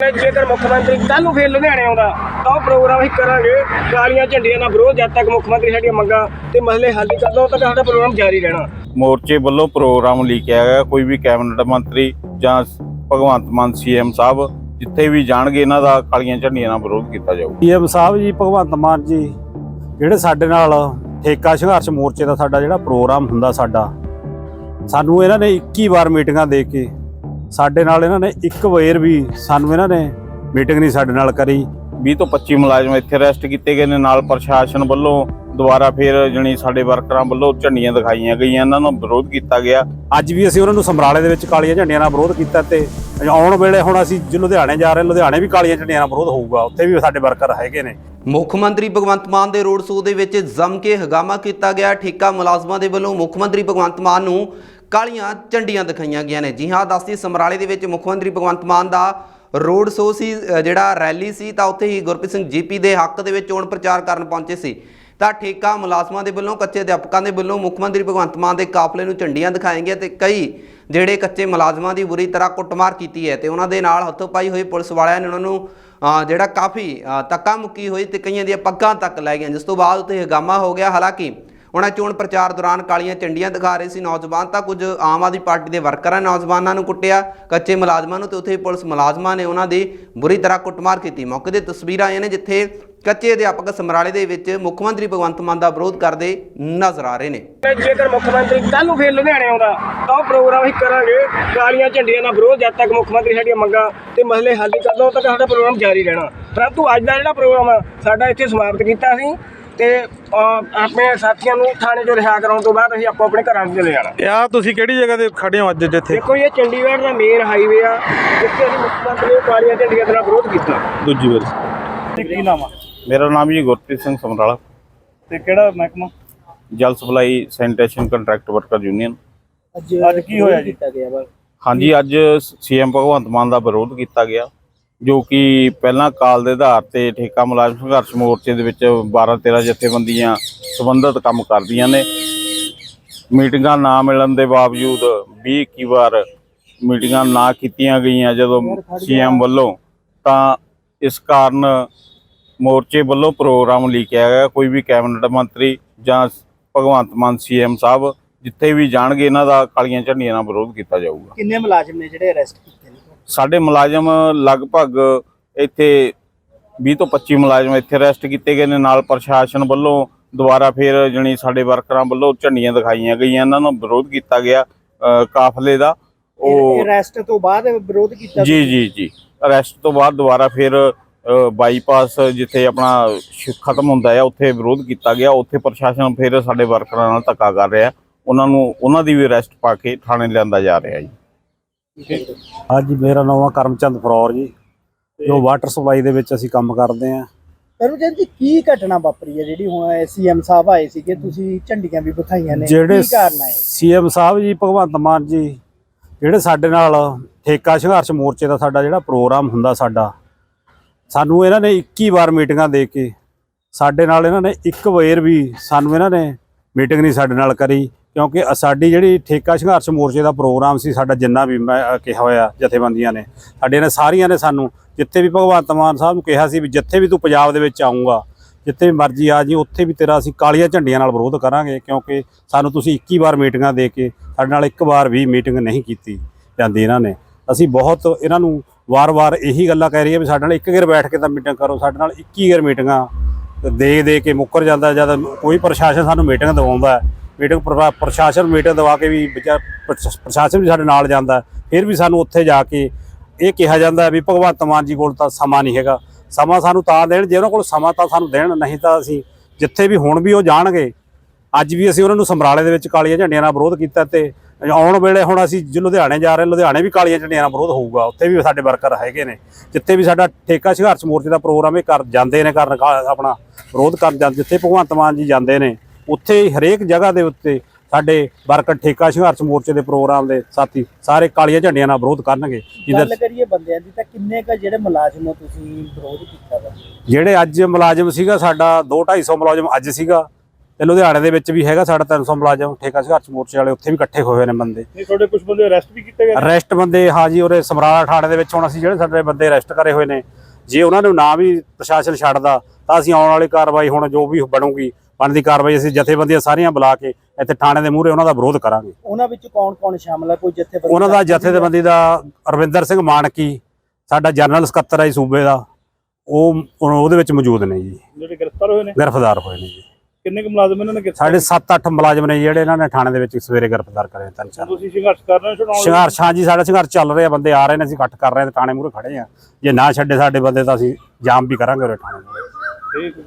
ਜੇਕਰ ਮੁੱਖ ਮੰਤਰੀ ਕੱਲ ਨੂੰ ਫੇਰ ਲੁਧਿਆਣੇ ਆਉਂਦਾ ਤਾਂ ਉਹ ਪ੍ਰੋਗਰਾਮ ਅਸੀਂ ਕਰਾਂਗੇ। ਕਾਲੀਆਂ ਝੰਡੀਆਂ ਦਾ ਵਿਰੋਧ ਜਦ ਤੱਕ ਮੁੱਖ ਮੰਤਰੀ ਸਾਡੀਆਂ ਮੰਗਾਂ ਤੇ ਮਸਲੇ ਹੱਲ ਨਹੀਂ ਕਰਦਾ ਤੱਕ ਸਾਡਾ ਪ੍ਰੋਗਰਾਮ ਜਾਰੀ ਰਹਿਣਾ। ਮੋਰਚੇ ਵੱਲੋਂ ਪ੍ਰੋਗਰਾਮ ਲਿਖਿਆ ਗਿਆ ਕੋਈ ਵੀ ਕੈਬਨਿਟ ਮੰਤਰੀ ਜਾਂ ਭਗਵੰਤ ਮਾਨ ਸੀਐਮ ਸਾਹਿਬ ਜਿੱਥੇ ਵੀ ਜਾਣਗੇ ਇਹਨਾਂ ਦਾ ਕਾਲੀਆਂ ਝੰਡੀਆਂ ਨਾਲ ਵਿਰੋਧ ਕੀਤਾ ਜਾਊ। ਪੀਐਮ ਸਾਹਿਬ ਜੀ ਭਗਵੰਤ ਮਾਨ ਜੀ ਜਿਹੜੇ ਸਾਡੇ ਨਾਲ ਠੇਕਾ ਸੰਘਰਸ਼ ਮੋਰਚੇ ਦਾ ਸਾਡਾ ਜਿਹੜਾ ਪ੍ਰੋਗਰਾਮ ਹੁੰਦਾ ਸਾਡਾ ਸਾਨੂੰ ਇਹਨਾਂ ਨੇ 21 ਵਾਰ ਮੀਟਿੰਗਾਂ ਦੇ ਕੇ ਸਾਡੇ ਨਾਲ ਇਹਨਾਂ ਨੇ ਇੱਕ ਵਾਰ ਵੀ ਸਾਨੂੰ ਇਹਨਾਂ ਨੇ ਮੀਟਿੰਗ ਨਹੀਂ ਸਾਡੇ ਨਾਲ ਕਰੀ। 20 ਤੋਂ 25 ਮੁਲਾਜ਼ਮ ਇੱਥੇ ਅਰੈਸਟ ਕੀਤੇ ਗਏ ਨੇ ਨਾਲ ਪ੍ਰਸ਼ਾਸਨ ਵੱਲੋਂ ਦੁਬਾਰਾ ਫੇਰ ਜਣੀ ਸਾਡੇ ਵਰਕਰਾਂ ਵੱਲੋਂ ਝੰਡੀਆਂ ਦਿਖਾਈਆਂ ਗਈਆਂ ਇਹਨਾਂ ਨੂੰ ਵਿਰੋਧ ਕੀਤਾ ਗਿਆ। ਅੱਜ ਵੀ ਅਸੀਂ ਉਹਨਾਂ ਨੂੰ ਸਮਰਾਲੇ ਦੇ ਵਿੱਚ ਕਾਲੀਆਂ ਝੰਡੀਆਂ ਨਾਲ ਵਿਰੋਧ ਕੀਤਾ ਤੇ ਆਉਣ ਵੇਲੇ ਹੁਣ ਅਸੀਂ ਜੇ ਲੁਧਿਆਣੇ ਜਾ ਰਹੇ ਲੁਧਿਆਣੇ ਵੀ ਕਾਲੀਆਂ ਝੰਡੀਆਂ ਨਾਲ ਵਿਰੋਧ ਹੋਊਗਾ ਉੱਥੇ ਵੀ ਸਾਡੇ ਵਰਕਰ ਹੈਗੇ ਨੇ। ਮੁੱਖ ਮੰਤਰੀ ਭਗਵੰਤ ਮਾਨ ਦੇ ਰੋਡ ਸ਼ੋਅ ਦੇ ਵਿੱਚ ਜੰਮ ਕੇ ਹਗਾਮਾ ਕੀਤਾ ਗਿਆ। ਠੇਕਾ ਮੁਲਾਜ਼ਮਾਂ ਦੇ ਵੱਲੋਂ ਮੁੱਖ ਮੰਤਰੀ ਭਗਵੰਤ ਮਾਨ ਨੂੰ ਕਾਲੀਆਂ ਝੰਡੀਆਂ ਦਿਖਾਈਆਂ ਗਈਆਂ ਨੇ। ਜੀ ਹਾਂ ਦੱਸਦੀ ਸਮਰਾਲੇ ਦੇ ਵਿੱਚ ਮੁੱਖ ਮੰਤਰੀ ਭਗਵੰਤ ਮਾਨ ਦਾ ਰੋਡ ਸ਼ੋਅ ਸੀ ਜਿਹੜਾ ਰੈਲੀ ਸੀ ਤਾਂ ਉੱਥੇ ਹੀ ਗੁਰਪ੍ਰੀਤ ਸਿੰਘ ਜੀਪੀ ਦੇ ਹੱਕ ਦੇ ਵਿੱਚ ਚੋਣ ਪ੍ਰਚਾਰ ਕਰਨ ਪਹੁੰਚੇ ਸੀ। ਤਾਂ ਠੇਕਾ ਮੁਲਾਜ਼ਮਾਂ ਦੇ ਵੱਲੋਂ ਕੱਚੇ ਅਧਿਆਪਕਾਂ ਦੇ ਵੱਲੋਂ ਮੁੱਖ ਮੰਤਰੀ ਭਗਵੰਤ ਮਾਨ ਦੇ ਕਾਫਲੇ ਨੂੰ ਝੰਡੀਆਂ ਦਿਖਾਈਆਂ ਗਈਆਂ ਤੇ ਕਈ ਜਿਹੜੇ ਕੱਚੇ ਮੁਲਾਜ਼ਮਾਂ ਦੀ ਬੁਰੀ ਤਰ੍ਹਾਂ ਕੁੱਟਮਾਰ ਕੀਤੀ ਹੈ ਤੇ ਉਹਨਾਂ ਦੇ ਨਾਲ ਹੱਥੋਂ ਪਾਈ ਹੋਈ ਪੁਲਿਸ ਵਾਲਿਆਂ ਨੇ ਉਹਨਾਂ ਨੂੰ ਜਿਹੜਾ ਕਾਫੀ ਅ, ਧੱਕਾ ਮੁੱਕੀ ਹੋਈ ਤੇ ਕਈਆਂ ਦੀਆਂ ਪੱਗਾਂ ਤੱਕ ਲੈ ਗਈਆਂ। ਜਿਸ ਤੋਂ ਬਾਅਦ ਉੱਥੇ ਹਗਾਮਾ ਹੋ ਗਿਆ। ਹਾਲਾਂਕਿ ਉਹਨਾਂ ਚੋਣ ਪ੍ਰਚਾਰ ਦੌਰਾਨ ਕਾਲੀਆਂ ਝੰਡੀਆਂ ਦਿਖਾ ਰਹੇ ਸੀ ਨੌਜਵਾਨ, ਤਾਂ ਕੁਝ ਆਮ ਆਦਮੀ ਪਾਰਟੀ ਦੇ ਵਰਕਰਾਂ, ਨੌਜਵਾਨਾਂ ਨੂੰ ਕੁੱਟਿਆ, ਕੱਚੇ ਮੁਲਾਜ਼ਮਾਂ ਨੂੰ ਤੇ ਉੱਥੇ ਪੁਲਿਸ ਮੁਲਾਜ਼ਮਾਂ ਨੇ ਉਹਨਾਂ ਦੀ ਬੁਰੀ ਤਰ੍ਹਾਂ ਕੁੱਟਮਾਰ ਕੀਤੀ। ਮੌਕੇ ਦੇ ਤਸਵੀਰਾਂ ਆਈਆਂ ਨੇ ਜਿੱਥੇ ਕੱਚੇ ਅਧਿਆਪਕ ਸਮਰਾਲੇ ਦੇ ਵਿੱਚ ਮੁੱਖ ਮੰਤਰੀ ਭਗਵੰਤ ਮਾਨ ਦਾ ਵਿਰੋਧ ਕਰਦੇ ਨਜ਼ਰ ਆ ਰਹੇ ਨੇ। ਜੇਕਰ ਮੁੱਖ ਮੰਤਰੀ ਕੱਲ ਨੂੰ ਫੇਰ ਲੁਧਿਆਣੇ ਆਉਂਦਾ, ਤਾਂ ਉਹ ਪ੍ਰੋਗਰਾਮ ਹੀ ਕਰਾਂਗੇ। ਕਾਲੀਆਂ ਝੰਡੀਆਂ ਦਾ ਵਿਰੋਧ, ਜਦ ਤੱਕ ਮੁੱਖ ਮੰਤਰੀ ਸਾਡੀਆਂ ਮੰਗਾਂ ਤੇ ਮਸਲੇ ਹੱਲ ਨਹੀਂ ਕਰਦਾ, ਉਦੋਂ ਤੱਕ ਸਾਡਾ ਪ੍ਰੋਗਰਾਮ ਜਾਰੀ ਰਹਿਣਾ। ਪਰੰਤੂ ਅੱਜ ਦਾ ਜਿਹੜਾ ਪ੍ਰੋਗਰਾਮ ਸਾਡਾ ਇੱਥੇ ਸਮਾਪਤ ਕੀਤਾ ਸੀ। ਤੇ ਆਪਣੇ ਸਾਥੀਆਂ ਨੂੰ ਥਾਣੇ ਚੋਂ ਰਿਹਾ ਕਰਾਉਣ ਤੋਂ ਬਾਅਦ ਅਸੀਂ ਆਪੋ ਆਪਣੇ ਘਰਾਂ ਨੂੰ ਚਲੇ ਜਾਣਾ। ਆ ਤੁਸੀਂ ਕਿਹੜੀ ਜਗ੍ਹਾ ਤੇ ਖੜੇ ਹੋ ਅੱਜ ਜਿੱਥੇ? ਦੇਖੋ ਇਹ ਚੰਡੀਗੜ੍ਹ ਦਾ ਮੇਨ ਹਾਈਵੇ ਆ ਜਿੱਥੇ ਅਸੀਂ ਮੁੱਖ ਮੰਤਰੀ ਨੂੰ ਕਾਲੀਆਂ ਝੰਡੀਆਂ ਦੇ ਨਾਲ ਵਿਰੋਧ ਕੀਤਾ। ਦੂਜੀ ਵਾਰੀ। ਕੀ ਨਾਮ ਆ? ਮੇਰਾ ਨਾਮ ਜੀ ਗੁਰਪ੍ਰੀਤ ਸਿੰਘ ਸਮਰਾਲਾ। ਤੇ ਕਿਹੜਾ ਮਹਿਕਮਾ? ਜਲ supply sanitation contract worker union. ਅੱਜ ਅੱਜ ਕੀ ਹੋਇਆ ਜੀ? ਹਾਂਜੀ ਅੱਜ ਸੀਐਮ ਭਗਵੰਤ ਮਾਨ ਦਾ ਵਿਰੋਧ ਕੀਤਾ ਗਿਆ। ਜੋ ਕਿ ਪਹਿਲਾਂ ਕਾਲ ਦੇ ਆਧਾਰ ਤੇ ਠੇਕਾ ਮੁਲਾਜ਼ਮ ਸੰਘਰਸ਼ ਮੋਰਚੇ ਦੇ ਵਿੱਚ 12 13 ਜਥੇਬੰਦੀਆਂ ਸੰਬੰਧਿਤ ਕੰਮ ਕਰਦੀਆਂ ਨੇ। ਮੀਟਿੰਗਾਂ ਨਾ ਮਿਲਣ ਦੇ ਬਾਵਜੂਦ 20 21 ਵਾਰ ਮੀਟਿੰਗਾਂ ਨਾ ਕੀਤੀਆਂ ਗਈਆਂ ਜਦੋਂ ਸੀਐਮ ਵੱਲੋਂ, ਤਾਂ ਇਸ ਕਾਰਨ ਮੋਰਚੇ ਵੱਲੋਂ ਪ੍ਰੋਗਰਾਮ ਲਿਖਿਆ ਗਿਆ। ਕੋਈ ਵੀ ਕੈਬਨਿਟ ਮੰਤਰੀ ਜਾਂ ਭਗਵੰਤ ਮਾਨ ਸੀਐਮ ਸਾਹਿਬ ਜਿੱਥੇ ਵੀ ਜਾਣਗੇ, ਇਹਨਾਂ ਦਾ ਕਾਲੀਆਂ ਝੰਡੀਆਂ ਨਾਲ ਵਿਰੋਧ ਕੀਤਾ ਜਾਊਗਾ। ਕਿੰਨੇ ਮੁਲਾਜ਼ਮ ਨੇ ਜਿਹੜੇ ਅਰੈਸਟ ਕੀਤੇ? ਨੇ ਸਾਡੇ ਮੁਲਾਜ਼ਮ ਲਗਭਗ ਇੱਥੇ 20 ਤੋਂ 25 ਮੁਲਾਜ਼ਮ ਇੱਥੇ ਅਰੈਸਟ ਕੀਤੇ ਗਏ ਨੇ। ਨਾਲ ਪ੍ਰਸ਼ਾਸਨ ਵੱਲੋਂ ਦੁਬਾਰਾ ਫੇਰ ਜਣੀ ਸਾਡੇ ਵਰਕਰਾਂ ਵੱਲੋਂ ਝੰਡੀਆਂ ਦਿਖਾਈਆਂ ਗਈਆਂ। ਇਹਨਾਂ ਨੂੰ ਵਿਰੋਧ ਕੀਤਾ ਗਿਆ ਕਾਫਲੇ ਦਾ। ਉਹ ਅਰੈਸਟ ਤੋਂ ਬਾਅਦ ਵਿਰੋਧ ਕੀਤਾ ਜੀ ਜੀ ਜੀ। ਅਰੈਸਟ ਤੋਂ ਬਾਅਦ ਦੁਬਾਰਾ ਫਿਰ ਬਾਈਪਾਸ ਜਿੱਥੇ ਆਪਣਾ ਖਤਮ ਹੁੰਦਾ ਹੈ ਉੱਥੇ ਵਿਰੋਧ ਕੀਤਾ ਗਿਆ। ਉੱਥੇ ਪ੍ਰਸ਼ਾਸਨ ਫਿਰ ਸਾਡੇ ਵਰਕਰਾਂ ਨਾਲ ਧੱਕਾ ਕਰ ਰਿਹਾ। ਉਹਨਾਂ ਨੂੰ ਉਹਨਾਂ ਦੀ ਵੀ ਅਰੈਸਟ ਪਾ ਕੇ ਥਾਣੇ ਲਿਆਂਦਾ ਜਾ ਰਿਹਾ ਜੀ। ਅੱਜ ਮੇਰਾ ਨਾਮ ਆ ਕਰਮਚੰਦ ਫਰੌਰ ਜੀ। ਜੋ ਵਾਟਰ ਸਪਲਾਈ ਦੇ ਵਿੱਚ ਅਸੀਂ ਕੰਮ ਕਰਦੇ ਆਂ ਕਰਮਚੰਦ ਜੀ ਕੀ ਘਟਨਾ ਵਾਪਰੀ ਹੈ ਜਿਹੜੀ ਹੁਣ ਸੀਐਮ ਸਾਹਿਬ ਆਏ ਸੀ ਕਿ ਤੁਸੀਂ ਝੰਡੀਆਂ ਵੀ ਵਿਖਾਈਆਂ ਨੇ। ਜਿਹੜੇ ਸੀਐਮ ਸਾਹਿਬ ਜੀ ਭਗਵੰਤ ਮਾਨ ਜੀ ਜਿਹੜੇ ਸਾਡੇ ਨਾਲ ਠੇਕਾ ਸੰਘਰਸ਼ ਮੋਰਚੇ ਦਾ ਸਾਡਾ ਜਿਹੜਾ ਪ੍ਰੋਗਰਾਮ ਹੁੰਦਾ ਸਾਡਾ ਸਾਨੂੰ ਇਹਨਾਂ ਨੇ 21 ਵਾਰ ਮੀਟਿੰਗਾਂ ਦੇ ਕੇ ਸਾਡੇ ਨਾਲ ਇਹਨਾਂ ਨੇ ਇੱਕ ਵਾਰ ਵੀ ਸਾਨੂੰ ਇਹਨਾਂ ਨੇ ਮੀਟਿੰਗ ਨਹੀਂ ਸਾਡੇ ਨਾਲ ਕਰੀ। ਕਿਉਂਕਿ ਸਾਡੀ ਜਿਹੜੀ ਠੇਕਾ ਸੰਘਰਸ਼ ਮੋਰਚੇ ਦਾ ਪ੍ਰੋਗਰਾਮ ਸੀ, ਸਾਡਾ ਜਿੰਨਾ ਵੀ ਮੈਂ ਕਿਹਾ ਹੋਇਆ ਜਥੇਬੰਦੀਆਂ ਨੇ ਸਾਡੇ ਨੇ ਸਾਰੀਆਂ ਨੇ ਸਾਨੂੰ ਜਿੱਥੇ ਵੀ ਭਗਵੰਤ ਮਾਨ ਸਾਹਿਬ ਨੂੰ ਕਿਹਾ ਸੀ ਵੀ ਜਿੱਥੇ ਵੀ ਤੂੰ ਪੰਜਾਬ ਦੇ ਵਿੱਚ ਆਉਂਗਾ ਜਿੱਥੇ ਵੀ ਮਰਜ਼ੀ ਆ ਜੀ, ਉੱਥੇ ਵੀ ਤੇਰਾ ਅਸੀਂ ਕਾਲੀਆਂ ਝੰਡੀਆਂ ਨਾਲ ਵਿਰੋਧ ਕਰਾਂਗੇ, ਕਿਉਂਕਿ ਸਾਨੂੰ ਤੁਸੀਂ 21 ਵਾਰ ਮੀਟਿੰਗਾਂ ਦੇ ਕੇ ਸਾਡੇ ਨਾਲ ਇੱਕ ਵਾਰ ਵੀ ਮੀਟਿੰਗ ਨਹੀਂ ਕੀਤੀ ਜਾਂਦੀ ਇਹਨਾਂ ਨੇ। ਅਸੀਂ ਬਹੁਤ ਇਹਨਾਂ ਨੂੰ ਵਾਰ-ਵਾਰ ਇਹੀ ਗੱਲਾਂ ਕਹਿ ਰਹੀ ਹੈ ਵੀ ਸਾਡੇ ਨਾਲ ਇੱਕ ਗੇਰ ਬੈਠ ਕੇ ਤਾਂ ਮੀਟਿੰਗ ਕਰੋ, ਸਾਡੇ ਨਾਲ 21 ਗੇਰ ਮੀਟਿੰਗਾਂ ਦੇ ਦੇ ਕੇ ਮੁੱਕਰ ਜਾਂਦਾ, ਜਦ ਕੋਈ ਪ੍ਰਸ਼ਾਸਨ ਸਾਨੂੰ ਮੀਟਿੰਗ ਦਵਾਉਂਦਾ ਮੀਟਿੰਗ ਪ੍ਰਵਾ- ਪ੍ਰਸ਼ਾਸਨ ਮੀਟਿੰਗ ਦਵਾ ਕੇ ਵੀ ਵਿਚਾਰ ਪ੍ਰਸ਼ਾਸਨ ਵੀ ਸਾਡੇ ਨਾਲ ਜਾਂਦਾ ਫਿਰ ਵੀ ਸਾਨੂੰ ਉੱਥੇ ਜਾ ਕੇ ਇਹ ਕਿਹਾ ਜਾਂਦਾ ਵੀ ਭਗਵੰਤ ਮਾਨ ਜੀ ਕੋਲ ਤਾਂ ਸਮਾਂ ਨਹੀਂ ਹੈਗਾ। ਸਮਾਂ ਸਾਨੂੰ ਤਾਂ ਦੇਣ, ਜੇ ਉਹਨਾਂ ਕੋਲ ਸਮਾਂ ਤਾਂ ਸਾਨੂੰ ਦੇਣ, ਨਹੀਂ ਤਾਂ ਅਸੀਂ ਜਿੱਥੇ ਵੀ ਹੁਣ ਵੀ ਉਹ ਜਾਣਗੇ, ਅੱਜ ਵੀ ਅਸੀਂ ਉਹਨਾਂ ਨੂੰ ਸਮਰਾਲੇ ਦੇ ਵਿੱਚ ਕਾਲੀਆਂ ਝੰਡੀਆਂ ਨਾਲ ਵਿਰੋਧ ਕੀਤਾ ਤੇ ਆਉਣ ਵੇਲੇ ਹੁਣ ਅਸੀਂ ਜੇ ਲੁਧਿਆਣੇ ਜਾ ਰਹੇ, ਲੁਧਿਆਣੇ ਵੀ ਕਾਲੀਆਂ ਝੰਡੀਆਂ ਨਾਲ ਵਿਰੋਧ ਹੋਊਗਾ। ਉੱਥੇ ਵੀ ਸਾਡੇ ਵਰਕਰ ਹੈਗੇ ਨੇ। ਜਿੱਥੇ ਵੀ ਸਾਡਾ ਠੇਕਾ ਸੰਘਰਸ਼ ਮੋਰਚੇ ਦਾ ਪ੍ਰੋਗਰਾਮ ਇਹ ਕਰ ਜਾਂਦੇ ਨੇ, ਕਰਨ ਕਾ- ਆਪਣਾ ਵਿਰੋਧ ਕਰਨ ਜਾਂਦੇ ਜਿੱਥੇ ਭਗਵੰਤ ਮਾਨ ਜੀ ਜਾਂਦੇ ਨੇ ਉੱਥੇ ਹਰੇਕ ਜਗ੍ਹਾ ਦੇ ਉੱਤੇ ਸਾਡੇ ਵਰਕਰ ਠੇਕਾ ਸੰਘਰਸ਼ ਮੋਰਚੇ ਦੇ ਪ੍ਰੋਗਰਾਮ ਦੇ ਸਾਥੀ ਸਾਰੇ ਕਾਲੀਆਂ ਝੰਡੀਆਂ ਨਾਲ ਵਿਰੋਧ ਕਰਨਗੇ। ਗੱਲ ਕਰੀਏ ਬੰਦਿਆਂ ਦੀ ਤਾਂ ਕਿੰਨੇ ਕ ਜਿਹੜੇ ਮੁਲਾਜ਼ਮ ਹੋ ਤੁਸੀਂ ਵਿਰੋਧ ਕੀਤਾ ਵਾ? ਜਿਹੜੇ ਅੱਜ ਮੁਲਾਜ਼ਮ ਸੀਗਾ ਸਾਡਾ 2 250 ਮੁਲਾਜ਼ਮ ਅੱਜ ਸੀਗਾ ਤੇ ਲੁਧਿਆਣੇ ਦੇ ਵਿੱਚ ਵੀ ਹੈਗਾ ਸਾਡਾ 300 ਮੁਲਾਜ਼ਮ ਠੇਕਾ ਸੰਘਰਸ਼ ਮੋਰਚੇ ਵਾਲੇ ਉੱਥੇ ਵੀ ਇਕੱਠੇ ਹੋਏ ਨੇ ਬੰਦੇ। ਨਹੀਂ ਤੁਹਾਡੇ ਕੁਝ ਬੰਦੇ ਅਰੈਸਟ ਵੀ ਕੀਤੇ ਗਏ ਅਰੈਸਟ ਬੰਦੇ ਹਾਂ ਜੀ ਉਰੇ ਸਮਰਾਲਾ ਥਾਣੇ ਦੇ ਵਿੱਚ ਹੁਣ ਅਸੀਂ ਜਿਹੜੇ ਸਾਡੇ ਬੰਦੇ ਅਰੈਸਟ ਕਰੇ ਹੋਏ ਨੇ ਜੇ ਉਹਨਾਂ ਨੂੰ ਨਾ ਵੀ ਪ੍ਰਸ਼ਾਸਨ ਛੱਡਦਾ ਤਾਂ ਅਸੀਂ ਆਉਣ ਵਾਲੀ ਕਾਰਵਾਈ ਹੁਣ ਜੋ ਵੀ ਬਣੂਗੀ ਬਣਦੀ ਕਾਰਵਾਈ ਅਸੀਂ ਜਥੇਬੰਦੀਆਂ ਸਾਰੀਆਂ ਬੁਲਾ ਕੇ ਇੱਥੇ ਥਾਣੇ ਦੇ ਮੂਹਰੇ ਉਹਨਾਂ ਦਾ ਵਿਰੋਧ ਕਰਾਂਗੇ। ਉਹਨਾਂ ਵਿੱਚ ਕੌਣ ਕੌਣ ਸ਼ਾਮਲ ਹੈ ਕੋਈ ਜਥੇਬੰਦੀ ਉਹਨਾਂ ਦਾ ਜਥੇਬੰਦੀ ਦਾ ਅਰਵਿੰਦਰ ਸਿੰਘ ਮਾਨਕੀ ਸਾਡਾ ਜਨਰਲ ਸਕੱਤਰ ਹੈ ਸੂਬੇ ਦਾ। ਉਹ ਉਹ- ਉਹਦੇ ਵਿੱਚ ਮੌਜੂਦ ਨੇ ਜੀ। ਜਿਹੜੇ ਗ੍ਰਿਫਤਾਰ ਹੋਏ ਨੇ? ਗ੍ਰਿਫਤਾਰ ਹੋਏ ਨੇ ਜੀ। ਕਿੰਨੇ ਕੁ ਮੁਲਾਜ਼ਮ ਇਹਨਾਂ ਨੇ ਗ੍ਰਿਫਤਾਰ ਸਾਡੇ 7-8 ਮੁਲਾਜ਼ਮ ਨੇ ਜਿਹੜੇ ਇਹਨਾਂ ਨੇ ਥਾਣੇ ਦੇ ਵਿੱਚ ਸਵੇਰੇ ਗ੍ਰਿਫਤਾਰ ਕਰੇ ਤਿੰਨ ਚਾਰ। ਤੁਸੀਂ ਸੰਘਰਸ਼ ਕਰ ਰਹੇ ਹੋ ਛਡਾਉਣ? ਸੰਘਰਸ਼ ਹਾਂ ਜੀ ਸਾਡਾ ਸੰਘਰਸ਼ ਚੱਲ ਰਿਹਾ ਬੰਦੇ ਆ ਰਹੇ ਨੇ ਅਸੀਂ ਇਕੱਠ ਕਰ ਰਹੇ ਹਾਂ ਤੇ ਥਾਣੇ ਮੂਹਰੇ ਖੜੇ ਆ ਜੇ ਨਾ ਛੱਡੇ ਸਾਡੇ ਬੰਦੇ ਤਾਂ ਅਸੀਂ ਜਾਮ ਵੀ ਕਰਾਂਗੇ ਉਰੇ ਥਾਣੇ ਮੂਹਰੇ। ਠੀਕ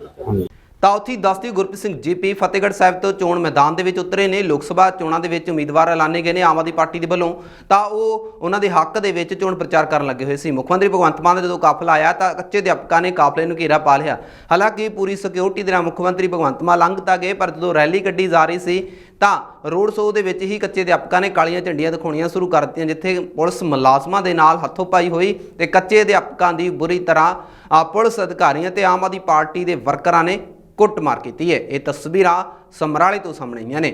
ਹੈ। ਤਾਂ ਉੱਥੇ ਹੀ ਦੱਸਦੀ ਗੁਰਪ੍ਰੀਤ ਸਿੰਘ ਜੀਪੀ ਫਤਿਹਗੜ੍ਹ ਸਾਹਿਬ ਤੋਂ ਚੋਣ ਮੈਦਾਨ ਦੇ ਵਿੱਚ ਉਤਰੇ ਨੇ। ਲੋਕ ਸਭਾ ਚੋਣਾਂ ਦੇ ਵਿੱਚ ਉਮੀਦਵਾਰ ਐਲਾਨੇ ਗਏ ਨੇ ਆਮ ਆਦਮੀ ਪਾਰਟੀ ਦੇ ਵੱਲੋਂ। ਤਾਂ ਉਹ ਉਹਨਾਂ ਦੇ ਹੱਕ ਦੇ ਵਿੱਚ ਚੋਣ ਪ੍ਰਚਾਰ ਕਰਨ ਲੱਗੇ ਹੋਏ ਸੀ। ਮੁੱਖ ਮੰਤਰੀ ਭਗਵੰਤ ਮਾਨ ਦਾ ਜਦੋਂ ਕਾਫਲਾ ਆਇਆ ਤਾਂ ਕੱਚੇ ਅਧਿਆਪਕਾਂ ਨੇ ਕਾਫਲੇ ਨੂੰ ਘੇਰਾ ਪਾ ਲਿਆ। ਹਾਲਾਂਕਿ ਪੂਰੀ ਸਿਕਿਉਰਿਟੀ ਦੇ ਨਾਲ ਮੁੱਖ ਮੰਤਰੀ ਭਗਵੰਤ ਮਾਨ ਲੰਘ ਤਾਂ ਗਏ, ਪਰ ਜਦੋਂ ਰੈਲੀ ਕੱਢੀ ਜਾ ਰਹੀ ਸੀ ਤਾਂ ਰੋਡ ਸ਼ੋਅ ਦੇ ਵਿੱਚ ਹੀ ਕੱਚੇ ਅਧਿਆਪਕਾਂ ਨੇ ਕਾਲੀਆਂ ਝੰਡੀਆਂ ਦਿਖਾਉਣੀਆਂ ਸ਼ੁਰੂ ਕਰ ਦਿੱਤੀਆਂ, ਜਿੱਥੇ ਪੁਲਿਸ ਮੁਲਾਜ਼ਮਾਂ ਦੇ ਨਾਲ ਹੱਥੋਂ ਪਾਈ ਹੋਈ ਤੇ ਕੱਚੇ ਅਧਿਆਪਕਾਂ ਦੀ ਬੁਰੀ ਤਰ੍ਹਾਂ ਪੁਲਿਸ ਅਧਿਕਾਰੀਆਂ ਤੇ ਆਮ ਆਦਮੀ ਪਾਰਟੀ ਦੇ ਵਰਕਰਾਂ ਨੇ ਕੁੱਟਮਾਰ ਕੀਤੀ ਹੈ। ਇਹ ਤਸਵੀਰਾਂ ਸਮਰਾਲੇ ਤੋਂ ਸਾਹਮਣੇ ਆਈਆਂ ਨੇ।